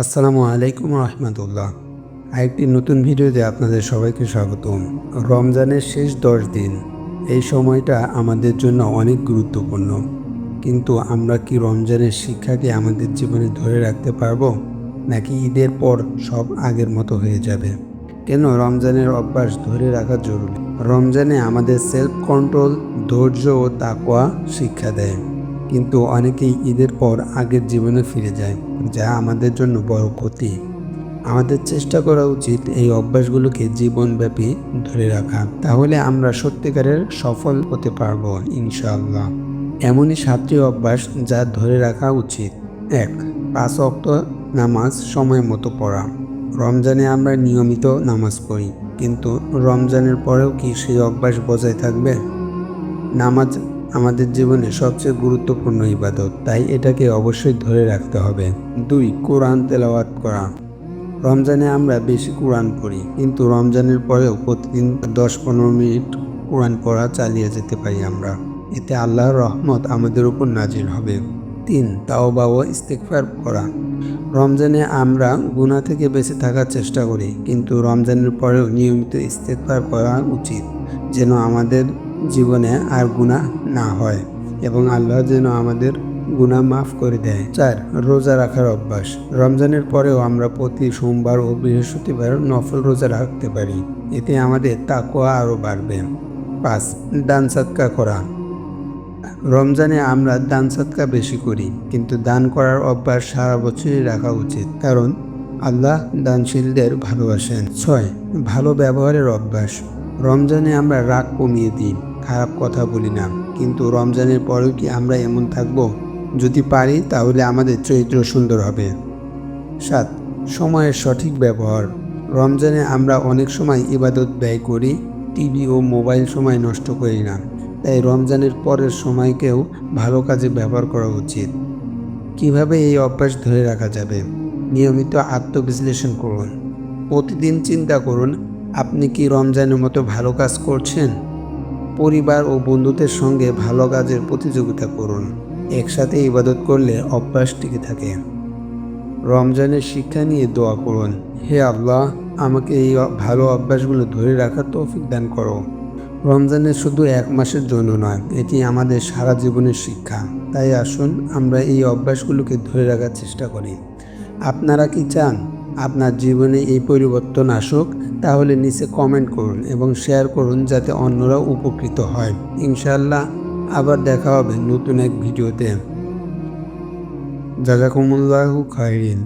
আসসালামু আলাইকুম রহমতুল্লাহ। আরেকটি নতুন ভিডিওতে আপনাদের সবাইকে স্বাগতম। রমজানের শেষ দশ দিন, এই সময়টা আমাদের জন্য অনেক গুরুত্বপূর্ণ। কিন্তু আমরা কি রমজানের শিক্ষাকে আমাদের জীবনে ধরে রাখতে পারব, নাকি ঈদের পর সব আগের মতো হয়ে যাবে? কেন রমজানের অভ্যাস ধরে রাখা জরুরি? রমজানে আমাদের সেলফ কন্ট্রোল ধৈর্য ও তাকোয়া শিক্ষা দেয়। কিন্তু অনেকেই ঈদের পর আগের জীবনে ফিরে যায়, যা আমাদের জন্য বড় ক্ষতি। আমাদের চেষ্টা করা উচিত এই অভ্যাসগুলোকে জীবনব্যাপী ধরে রাখা। তাহলে আমরা সত্যিকারের সফল হতে পারব, ইনশাআল্লাহ। এমনই সাতটি অভ্যাস যা ধরে রাখা উচিত। এক, পাঁচ অক্ত নামাজ সময় মতো পড়া। রমজানে আমরা নিয়মিত নামাজ পড়ি, কিন্তু রমজানের পরেও কি সেই অভ্যাস বজায় থাকবে? নামাজ আমাদের জীবনে সবচেয়ে গুরুত্বপূর্ণ ইবাদত, তাই এটাকে অবশ্যই ধরে রাখতে হবে। দুই, কোরআন তেলাওয়াত করা। রমজানে আমরা বেশি কোরআন পড়ি, কিন্তু রমজানের পরেও প্রতিদিন দশ পনেরো মিনিট কোরআন পড়া চালিয়ে যেতে পারি আমরা। এতে আল্লাহর রহমত আমাদের উপর নাজির হবে। তিন, তাওবা ও ইস্তেকফার করা। রমজানে আমরা গুণা থেকে বেঁচে থাকার চেষ্টা করি, কিন্তু রমজানের পরেও নিয়মিত ইস্তেকফার করা উচিত, যেন আমাদের জীবনে আর গুণা না হয় এবং আল্লাহ যেন আমাদের গুণা মাফ করে দেয়। চার, রোজা রাখার অভ্যাস। রমজানের পরেও আমরা প্রতি সোমবার ও বৃহস্পতিবার নফল রোজা রাখতে পারি। এতে আমাদের তাকোয়া আরও বাড়বে। পাঁচ, দান সৎকা করা। রমজানে আমরা দান সৎকা বেশি করি, কিন্তু দান করার অভ্যাস সারা বছরই রাখা উচিত, কারণ আল্লাহ দানশীলদের ভালোবাসেন। ছয়, ভালো ব্যবহারের অভ্যাস। রমজানে আমরা রাগ কমিয়ে দিই। খারাপ কথা বলি না। কিন্তু রমজানের পরেও কি আমরা এমন থাকব? যদি পারি, তাহলে আমাদের চরিত্র সুন্দর হবে। সাত, সময়ের সঠিক ব্যবহার। রমজানে আমরা অনেক সময় ইবাদত ব্যয় করি, টিভি ও মোবাইল সময় নষ্ট করি না। তাই রমজানের পরের সময়কেও ভালো কাজে ব্যবহার করা উচিত। কীভাবে এই অভ্যাস ধরে রাখা যাবে? নিয়মিত আত্মবিশ্লেষণ করুন। প্রতিদিন চিন্তা করুন, আপনি কি রমজানের মতো ভালো কাজ করছেন? পরিবার ও বন্ধুদের সঙ্গে ভালো কাজের প্রতিযোগিতা করুন। একসাথে ইবাদত করলে অভ্যাস টিকে থাকে। রমজানের শিক্ষা নিয়ে দোয়া করুন। হে আল্লাহ, আমাকে এই ভালো অভ্যাসগুলো ধরে রাখার তৌফিক দান করো। রমজানের শুধু এক মাসের জন্য নয়, এটি আমাদের সারা জীবনের শিক্ষা। তাই আসুন, আমরা এই অভ্যাসগুলোকে ধরে রাখার চেষ্টা করি। আপনারা কি চান? আপনার জীবনে এই পরিবর্তন আসুক, তাহলে নিচে কমেন্ট করুন এবং শেয়ার করুন যাতে অন্যরা উপকৃত হয়। ইনশাল্লাহ আবার দেখা হবে নতুন এক ভিডিওতে। জাজাকুমুল্লাহ খাইরিন